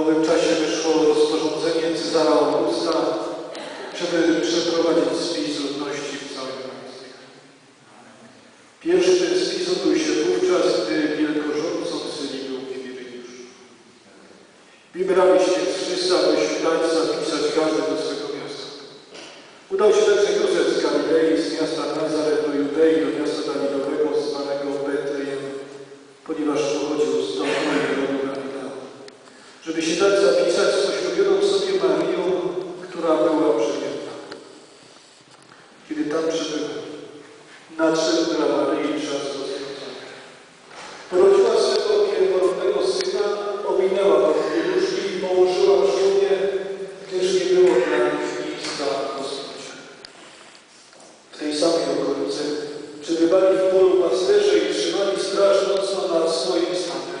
W owym czasie wyszło rozporządzenie Cezara Augusta, żeby przeprowadzić spis ludności w całym państwie. Pierwszy spis odbył się wówczas, gdy wielkorządcą Syrii był Kwiryjusz. Wybrali się wszyscy, aby się dać zapisać każdy do swego miasta. Udał się także żeby się dać zapisać z poślubioną sobie Marią, która była przemiętna. Kiedy tam przybył, nadszedł dla Maryi czas rozwiązania. Porodziła swego pierworodnego syna, ominęła go w i położyła w żonie, gdyż nie było dla nich miejsca w rozpocie. W tej samej okolicy przebywali w polu pasterze i trzymali straż nocną nad swoim stanem.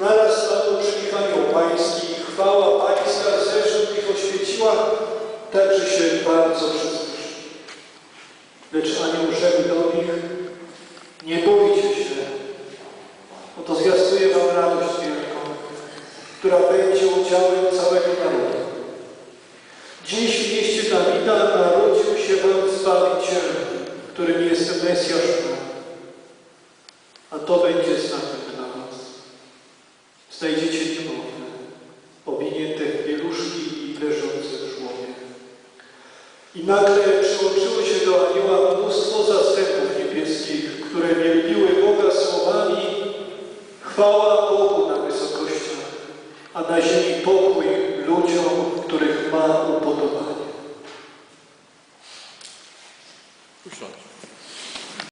Naraz nich anioł pański i chwała pańska zewsząd ich oświeciła, tak że się bardzo przestraszyli. Lecz anioł rzekł do nich, nie bójcie się, Oto zwiastuję wam radość wielką, która będzie udziałem całego narodu. Dziś w mieście Dawida narodził się wam Zbawiciel, którym jest Mesjasz. A to będzie was. Znajdziecie niemowlę, owinięte w pieluszki i leżące w żłobie. I nagle przyłączyło się do anioła mnóstwo zastępów niebieskich, które wielbiły Boga słowami Chwała Bogu na wysokościach, a na ziemi pokój ludziom, których ma upodobanie. Usiądźmy.